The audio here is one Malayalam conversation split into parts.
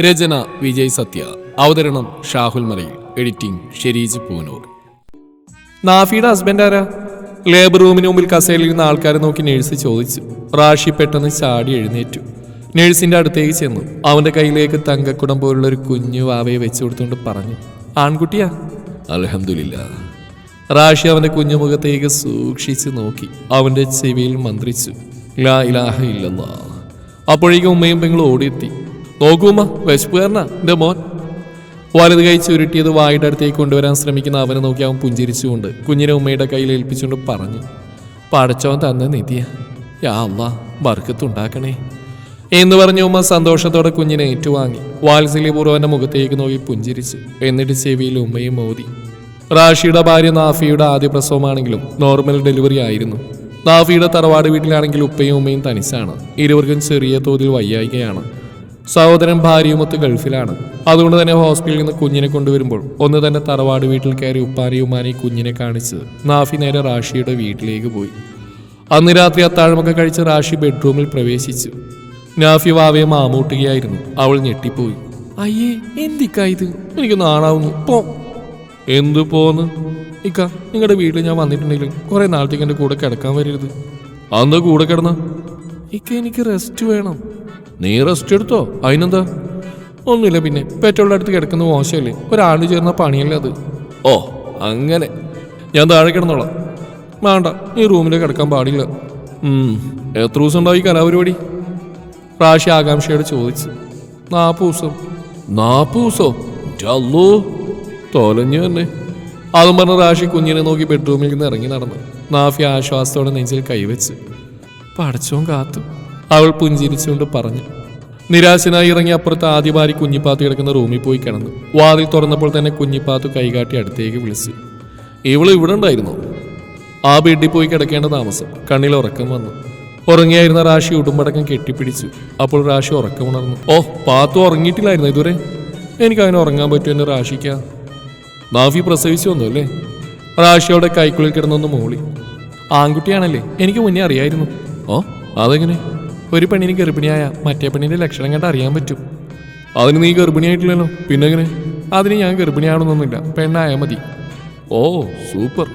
രചന വിജയ് സത്യ. അവതരണം ഷാഹുൽ മലയിൽ. എഡിറ്റിംഗ് ഷെരീജ് പൂനൂർ. നാഫിയുടെ ഹസ്ബൻഡ് ആരാ? ലേബർ റൂമിന് മുമ്പിൽ കസേലിരുന്ന ആൾക്കാരെ നോക്കി നേഴ്സ് ചോദിച്ചു. റാഷി പെട്ടെന്ന് ചാടി എഴുന്നേറ്റു. നേഴ്സിന്റെ അടുത്തേക്ക് ചെന്നു. അവന്റെ കയ്യിലേക്ക് തങ്കക്കുടം പോലുള്ള ഒരു കുഞ്ഞു വാവയെ വെച്ചു കൊടുത്തുകൊണ്ട് പറഞ്ഞു. ആൺകുട്ടിയാ? അലഹമില്ല റാഷി അവന്റെ കുഞ്ഞു മുഖത്തേക്ക് സൂക്ഷിച്ചു നോക്കി. അവന്റെ ചെവിയിൽ മന്ത്രിച്ചു. ലാ ഇലാഹ ഇല്ലെന്നാ അപ്പോഴേക്കും ഉമ്മയും പെങ്ങളും ഓടിയെത്തി. നോക്കൂമ്മ വിശപ്പുകാരനാ എന്റെ മോൻ. വലത് കൈ ചുരുട്ടിയത് വായുടെ അടുത്തേക്ക് കൊണ്ടുവരാൻ ശ്രമിക്കുന്ന അവനെ നോക്കി അവൻ പുഞ്ചിരിച്ചുകൊണ്ട് കുഞ്ഞിനെ ഉമ്മയുടെ കയ്യിൽ ഏൽപ്പിച്ചുകൊണ്ട് പറഞ്ഞു പഠിച്ചവൻ തന്ന നിധിയ. യാ അല്ലാ വർക്കത്തുണ്ടാക്കണേ എന്ന് പറഞ്ഞ ഉമ്മ സന്തോഷത്തോടെ കുഞ്ഞിനെ ഏറ്റുവാങ്ങി. വാത്സല്യപൂർവന്റെ മുഖത്തേക്ക് നോക്കി പുഞ്ചിരിച്ചു എന്നിട്ട് ചെവിയിൽ ഉമ്മയും മോദി. റാഷിയുടെ ഭാര്യ നാഫിയുടെ ആദ്യ പ്രസവമാണെങ്കിലും നോർമൽ ഡെലിവറി ആയിരുന്നു. നാഫിയുടെ തറവാട് വീട്ടിലാണെങ്കിൽ ഉപ്പയും ഉമ്മയും തനിച്ചാണ്. ഇരുവർക്കും ചെറിയ തോതിൽ വയ്യായികയാണ്. സഹോദരൻ ഭാര്യയുമൊത്ത് ഗൾഫിലാണ്. അതുകൊണ്ട് തന്നെ ഹോസ്പിറ്റലിൽ നിന്ന് കുഞ്ഞിനെ കൊണ്ടുവരുമ്പോൾ ഒന്ന് തന്നെ തറവാട് വീട്ടിൽ കയറി ഉപ്പാനെയും ഉമ്മാനെയും കുഞ്ഞിനെ കാണിച്ച് നാഫി നേരെ റാഷിയുടെ വീട്ടിലേക്ക് പോയി. അന്ന് രാത്രി അത്താഴമൊക്കെ കഴിച്ച് റാഷി ബെഡ്റൂമിൽ പ്രവേശിച്ചു. നാഫി വാവയെ മാമൂട്ടുകയായിരുന്നു. അവൾ ഞെട്ടിപ്പോയി. അയ്യേ എന്തിക്കാ ഇത്? എനിക്ക് നാണാവുന്നു പോ. എന്തു പോന്ന്? ഇക്ക നിങ്ങളുടെ വീട്ടിൽ ഞാൻ വന്നിട്ടുണ്ടെങ്കിൽ കുറെ നാളത്തേക്ക് എന്റെ കൂടെ കിടക്കാൻ വരരുത്. അന്ന് കൂടെ കിടന്ന? ഇക്ക എനിക്ക് റെസ്റ്റ് വേണം. നീ റെസ്റ്റ് എടുത്തോ? അതിനെന്താ? ഒന്നുമില്ല പിന്നെ. പെട്രോളിന്റെ അടുത്ത് കിടക്കുന്ന മോശമല്ലേ? ഒരാണ്ട് ചേർന്ന പണിയല്ലേ അത്? ഓ അങ്ങനെ. ഞാൻ താഴെ കിടന്നോളാം. വേണ്ട ഈ റൂമിൽ കിടക്കാൻ പാടില്ല. എത്ര ദിവസം ഉണ്ടാവും ഈ കലാപരിപാടി? റാഷി ആകാംക്ഷയോട് ചോദിച്ചു. നാൽപ്പത് ദിവസം. നാൽപ്പത് ദിവസോ? ചല്ലോ തോലഞ്ഞു തന്നെ. അതും പറഞ്ഞ റാഷി കുഞ്ഞിനെ നോക്കി ബെഡ്റൂമിൽ നിന്ന് ഇറങ്ങി നടന്നു നാഫി ആശ്വാസത്തോടെ നെഞ്ചിൽ കൈവച്ച്. പടച്ചോൻ കാത്തു. അവൾ പുഞ്ചിരിച്ചുകൊണ്ട് പറഞ്ഞു. നിരാശനായി ഇറങ്ങി അപ്പുറത്ത് ആദ്യമാരി കുഞ്ഞിപ്പാത്ത് കിടക്കുന്ന റൂമിൽ പോയി കിടന്നു. വാതിൽ തുറന്നപ്പോൾ തന്നെ കുഞ്ഞിപ്പാത്ത് കൈകാട്ടി അടുത്തേക്ക് വിളിച്ചു. ഇവൾ ഇവിടെ ഉണ്ടായിരുന്നു? ആ ബെഡിൽ പോയി കിടക്കേണ്ട താമസം. കണ്ണിൽ ഉറക്കം വന്നു. ഉറങ്ങിയായിരുന്ന റാഷി ഉടുമ്പടക്കം കെട്ടിപ്പിടിച്ചു. അപ്പോൾ റാഷി ഉറക്കം ഉണർന്നു. ഓ പാത്തു ഉറങ്ങിയിട്ടില്ലായിരുന്നു ഇതുവരെ? എനിക്ക് അങ്ങനെ ഉറങ്ങാൻ പറ്റുമെന്ന് റാഷിക്ക. നാഫി പ്രസവിച്ചു വന്നു അല്ലേ? റാഷിയോടെ കൈക്കുള്ളിൽ കിടന്നൊന്ന് മൂളി. ആൺകുട്ടിയാണല്ലേ? എനിക്ക് മുന്നേ അറിയായിരുന്നു. ഓ അതെങ്ങനെ? ഒരു പെണ്ണിന് ഗർഭിണിയായ മറ്റേ പെണ്ണിന്റെ ലക്ഷണം കണ്ട് അറിയാൻ പറ്റും. അതിന് നീ ഗർഭിണിയായിട്ടില്ലല്ലോ. പിന്നെ പിന്നെങ്ങനെ അതിന് ഞാൻ ഗർഭിണിയാണെന്നൊന്നുമില്ല. പെണ്ണായാൽ മതി. Oh super.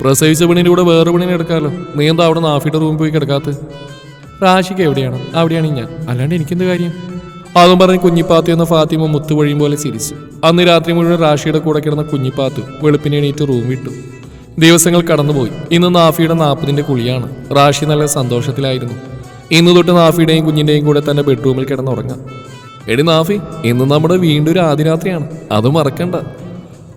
പ്രസവിച്ച പെണ്ണിന്റെ കൂടെ വേറെ പെണ്ണിനെ എടുക്കാമല്ലോ നീ എന്താ അവിടെ നാഫിയുടെ റൂമിൽ പോയി കിടക്കാത്ത? റാഷിക്ക് എവിടെയാണ്? അവിടെയാണ് ഞാൻ. അല്ലാണ്ട് എനിക്കെന്ത് കാര്യം? അതും പറഞ്ഞ് കുഞ്ഞിപ്പാത്തു എന്ന ഫാത്തിമ മുത്തുവഴിയും പോലെ ചിരിച്ചു. അന്ന് രാത്രി മുഴുവൻ റാഷിയുടെ കൂടെ കിടന്ന കുഞ്ഞിപ്പാത്തു വെളുപ്പിനെ എണീറ്റ് റൂം വിട്ടു ദിവസങ്ങൾ കടന്നുപോയി. ഇന്ന് നാഫിയുടെ നാൽപ്പതിന്റെ കുളിയാണ്. റാഷി നല്ല സന്തോഷത്തിലായിരുന്നു. ഇന്ന് തൊട്ട് നാഫിയുടെയും കുഞ്ഞിന്റെയും കൂടെ തന്നെ ബെഡ്റൂമിൽ കിടന്നുറങ്ങാം. എടി നാഫി ഇന്ന് നമ്മുടെ വീണ്ടൊരു ആദിരാത്രിയാണ്. അത് മറക്കണ്ട.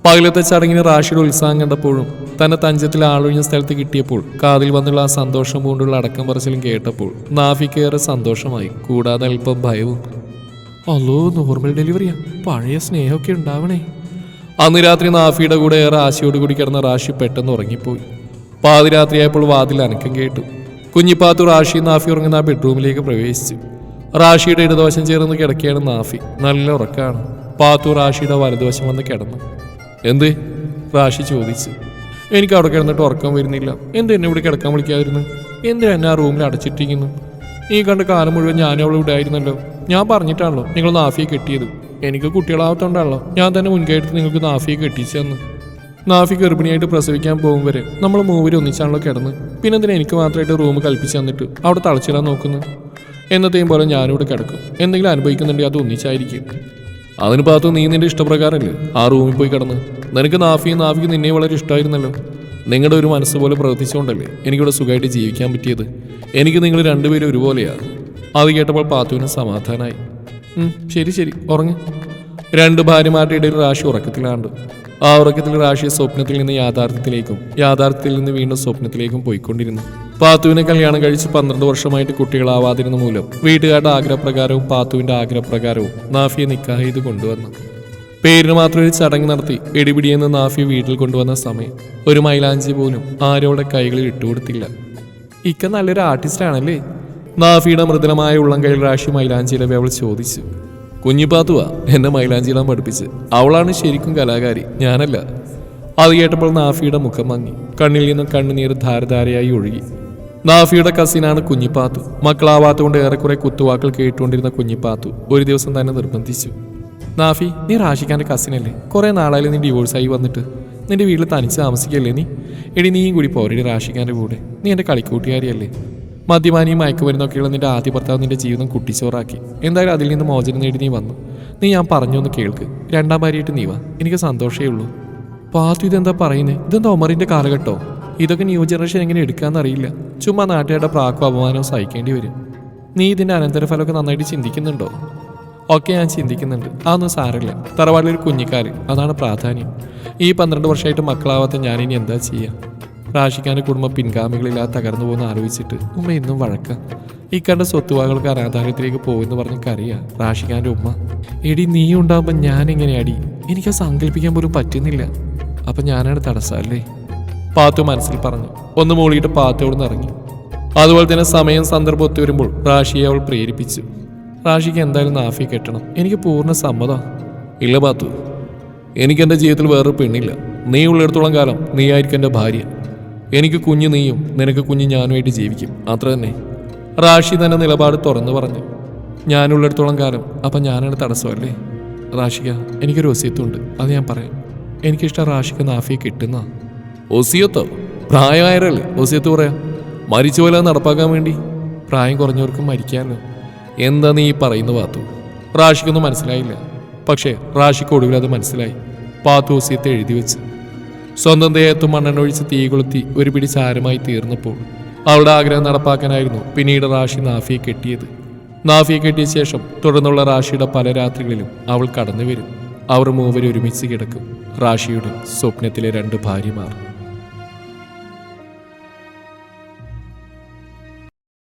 പകലത്തെ ചടങ്ങിന് റാഷിയുടെ ഉത്സാഹം കണ്ടപ്പോഴും തന്നെ തഞ്ചത്തിൽ ആളൊഴിഞ്ഞ സ്ഥലത്ത് കിട്ടിയപ്പോൾ കാതിൽ വന്നുള്ള ആ സന്തോഷം കൊണ്ടുള്ള അടക്കം പറച്ചിലും കേട്ടപ്പോൾ നാഫിക്കേറെ സന്തോഷമായി കൂടാതെ അല്പം ഭയവും. അല്ലോ നോർമൽ ഡെലിവറിയാ പഴയ സ്നേഹമൊക്കെ ഉണ്ടാവണേ. അന്ന് രാത്രി നാഫിയുടെ കൂടെ ഏറെ ആശയോട് കൂടി കിടന്ന റാഷി പെട്ടെന്ന് ഉറങ്ങിപ്പോയി. പാതിരാത്രിയായപ്പോൾ വാതിൽ അനക്കം കേട്ടു. കുഞ്ഞിപ്പാത്തു റാഷി നാഫി ഉറങ്ങുന്ന ആ ബെഡ്റൂമിലേക്ക് പ്രവേശിച്ചു. റാഷിയുടെ ഇടതുവശം ചേർന്ന് കിടക്കുകയാണ് നാഫി. നല്ല ഉറക്കാണ്. പാത്തു റാഷിയുടെ വലതുവശം വന്ന് കിടന്നു. എന്ത്? റാഷി ചോദിച്ചു. എനിക്ക് അവിടെ കിടന്നിട്ട് ഉറക്കം വരുന്നില്ല. എന്ത് എന്നെ ഇവിടെ കിടക്കാൻ വിളിക്കാതിരുന്നു? എന്തിനാ എന്നെ ആ റൂമിൽ അടച്ചിട്ടിരിക്കുന്നു? ഈ കണ്ട കാലം മുഴുവൻ ഞാനും അവളെ ഇവിടെ ആയിരുന്നല്ലോ. ഞാൻ പറഞ്ഞിട്ടാണല്ലോ നിങ്ങൾ നാഫിയെ കെട്ടിയത്. എനിക്ക് കുട്ടികളാവത്തോണ്ടാണല്ലോ ഞാൻ തന്നെ മുൻകൈ എടുത്ത് നിങ്ങൾക്ക് നാഫിയെ കെട്ടിച്ചു തന്നു നാഫി ഗർഭിണിയായിട്ട് പ്രസവിക്കാൻ പോകും വരെ നമ്മൾ മൂവരും ഒന്നിച്ചാണല്ലോ കിടന്ന്. പിന്നെ എന്തിനാ എനിക്ക് മാത്രമായിട്ട് റൂം കൽപ്പിച്ച് തന്നിട്ട് അവിടെ തളച്ചിടാൻ നോക്കുന്നു? എന്നത്തെയും പോലെ ഞാനിവിടെ കിടക്കും. എന്തെങ്കിലും അനുഭവിക്കുന്നുണ്ടെങ്കിൽ അത് ഒന്നിച്ചായിരിക്കും. അതിന് പാത്തു നീ നിന്റെ ഇഷ്ടപ്രകാരമല്ലേ ആ റൂമിൽ പോയി കിടന്ന്? നിനക്ക് നാഫിയും നാഫിക്ക് നിന്നെ വളരെ ഇഷ്ടമായിരുന്നല്ലോ. നിങ്ങളുടെ ഒരു മനസ്സ് പോലെ പ്രവർത്തിച്ചുകൊണ്ടല്ലേ എനിക്കിവിടെ സുഖമായിട്ട് ജീവിക്കാൻ പറ്റിയത്? എനിക്ക് നിങ്ങൾ രണ്ടുപേരും ഒരുപോലെയാണ് അത് കേട്ടപ്പോൾ പാത്തുവിന് സമാധാനമായി ശരി ശരി. ഉറങ്ങ്. രണ്ട് ഭാര്യമാരുടെ ഇടയിൽ റാഷി ഉറക്കത്തിലാണ്ട് ആ ഉറക്കത്തിൽ റാഷി സ്വപ്നത്തിൽ നിന്ന് യാഥാർത്ഥ്യത്തിലേക്കും യാഥാർത്ഥ്യത്തിൽ നിന്ന് വീണ്ടും സ്വപ്നത്തിലേക്കും പോയിക്കൊണ്ടിരുന്നു. പാത്തുവിനെ കല്യാണം കഴിച്ച് പന്ത്രണ്ട് വർഷമായിട്ട് കുട്ടികളാവാതിരുന്ന മൂലം വീട്ടുകാരുടെ ആഗ്രഹപ്രകാരവും പാത്തുവിന്റെ ആഗ്രഹപ്രകാരവും നാഫിയെ നിക്കാഹ് ചെയ്ത് കൊണ്ടുവന്നു. പേരിന് മാത്രം ഒരു ചടങ്ങ് നടത്തി എടിപിടിയെന്ന് നാഫി വീട്ടിൽ കൊണ്ടുവന്ന സമയം ഒരു മൈലാഞ്ചി പോലും ആരോടെ കൈകളിൽ ഇട്ടുകൊടുത്തില്ല. ഇക്ക നല്ലൊരു ആർട്ടിസ്റ്റ് ആണല്ലേ? നാഫിയുടെ മൃദുലമായ ഉള്ളം കയ്യിൽ റാഷി മൈലാഞ്ചിയിലെ അവൾ ചോദിച്ചു. കുഞ്ഞിപ്പാത്തുവാ എന്നെ മൈലാഞ്ചിയിടാൻ പഠിപ്പിച്ച്. അവളാണ് ശരിക്കും കലാകാരി. ഞാനല്ല. അത് കേട്ടപ്പോൾ നാഫിയുടെ മുഖം മങ്ങി. കണ്ണിൽ നിന്ന് കണ്ണുനീർ ധാരധാരയായി ഒഴുകി. നാഫിയുടെ കസിനാണ് കുഞ്ഞിപ്പാത്തു മക്കളാവാത്തുകൊണ്ട് ഏറെക്കുറെ കുത്തുവാക്കൾ കേട്ടുകൊണ്ടിരുന്ന കുഞ്ഞിപ്പാത്തു ഒരു ദിവസം തന്നെ നിർബന്ധിച്ചു. നാഫി നീ റാഷിഖാന്റെ കസിനല്ലേ കുറേ നാളായാലും നീ ഡിവോഴ്സായി വന്നിട്ട്. നിന്റെ വീട്ടിൽ തനിച്ച് താമസിക്കല്ലേ നീ? എടി നീയും കൂടി പോരടി റാഷിഖാന്റെ കൂടെ. നീ എന്റെ കളിക്കൂട്ടുകാരിയല്ലേ? മദ്യപാനിയും മയക്കുമരുന്നൊക്കെയുള്ള നിന്റെ ആദ്യ ഭർത്താവ് നിന്റെ ജീവിതം കുട്ടിച്ചോറാക്കി. എന്തായാലും അതിൽ നിന്ന് മോചനം നേടി നീ വന്നു. നീ ഞാൻ പറഞ്ഞു ഒന്ന് കേൾക്ക്. രണ്ടാം ഭാര്യയായിട്ട് നീ വാ. എനിക്ക് സന്തോഷമേ ഉള്ളൂ. പാത്തു ഇതെന്താ പറയുന്നേ? ഇതെന്താ ഒമറിന്റെ കാലഘട്ടോ? ഇതൊക്കെ ന്യൂ ജനറേഷൻ എങ്ങനെ എടുക്കാന്നറിയില്ല ചുമ്മാ നാട്ടുകാരുടെ പ്രാക്കും അപമാനവും സഹിക്കേണ്ടി വരും. നീ ഇതിന്റെ അനന്തരഫലമൊക്കെ നന്നായിട്ട് ചിന്തിക്കുന്നുണ്ടോ? ഒക്കെ ഞാൻ ചിന്തിക്കുന്നുണ്ട്. അതൊന്നും സാരമില്ല. തറവാടിലൊരു കുഞ്ഞിക്കാൽ. അതാണ് പ്രാധാന്യം. ഈ പന്ത്രണ്ട് വർഷമായിട്ട് മക്കളാവാത്ത ഞാനിനി എന്താ ചെയ്യുക റാഷിക്കാന്റെ കുടുംബം പിൻഗാമികളില്ലാതെ തകർന്നു പോകുന്ന ആലോചിച്ചിട്ട് ഉമ്മ ഇന്നും വഴക്ക. ഇക്കണ്ട സ്വത്തുവാകൾക്ക് അനാഥാലയത്തിലേക്ക് പോകുമെന്ന് പറഞ്ഞ് കറിയാ റാഷിക്കാന്റെ ഉമ്മ. എടി നീ ഉണ്ടാകുമ്പോൾ ഞാൻ എങ്ങനെയാടി എനിക്ക് സങ്കല്പിക്കാൻ പോലും പറ്റുന്നില്ല. അപ്പൊ ഞാനാണ് തടസ്സമല്ലേ? പാത്തു മനസ്സിൽ പറഞ്ഞു. ഒന്ന് മൂളിയിട്ട് പാത്തോട് ഇറങ്ങി. അതുപോലെ തന്നെ സമയം സന്ദർഭം ഒത്തു വരുമ്പോൾ റാഷിയെ അവൾ പ്രേരിപ്പിച്ചു. റാഷിക്ക് എന്തായാലും നാഫി കെട്ടണം. എനിക്ക് പൂർണ സമ്മതം. ഇല്ല പാത്തു. എനിക്ക് എന്റെ ജീവിതത്തിൽ വേറൊരു പെണ്ണില്ല. നീ ഉള്ളിടത്തോളം കാലം നീ ആയിരിക്കും എന്റെ ഭാര്യ. എനിക്ക് കുഞ്ഞു നീയും നിനക്ക് കുഞ്ഞ് ഞാനുമായിട്ട് ജീവിക്കും. അത്ര തന്നെ. റാഷി തന്നെ നിലപാട് തുറന്നു പറഞ്ഞു. ഞാനുള്ളിടത്തോളം കാലം അപ്പം ഞാനാണ് തടസ്സമല്ലേ റാഷിക എനിക്കൊരു ഒസിയത്തുണ്ട്. അത് ഞാൻ പറയാം. എനിക്കിഷ്ടം റാഷിക നാഫിയെ കിട്ടുന്ന. ഒസിയത്തോ? പ്രായമായവരല്ലേ? ഒസിയത്ത് പറയാം. മരിച്ചു പോലെ നടപ്പാക്കാൻ വേണ്ടി. പ്രായം കുറഞ്ഞവർക്ക് മരിക്കാമല്ലോ എന്താ നീ പറയുന്ന പാത്തു റാഷിക്കൊന്നും മനസ്സിലായില്ല. പക്ഷേ റാഷിക്ക് ഒടുവിൽ അത് മനസ്സിലായി. പാത്തു ഒസിയത്തെ എഴുതി വെച്ച്. സ്വന്തം ദേഹത്തും മണ്ണെണ്ണൊഴിച്ച് തീ കൊളുത്തി ഒരു പിടി ചാരമായി തീർന്നപ്പോൾ അവളുടെ ആഗ്രഹം നടപ്പാക്കാനായിരുന്നു പിന്നീട് റാഷി നാഫിയെ കെട്ടിയത്. നാഫിയെ കെട്ടിയ ശേഷം തുടർന്നുള്ള റാഷിയുടെ പല രാത്രികളിലും അവൾ കടന്നു വരും അവർ മൂവരും ഒരുമിച്ച് കിടക്കും. റാഷിയുടെ സ്വപ്നത്തിലെ രണ്ട് ഭാര്യമാർ.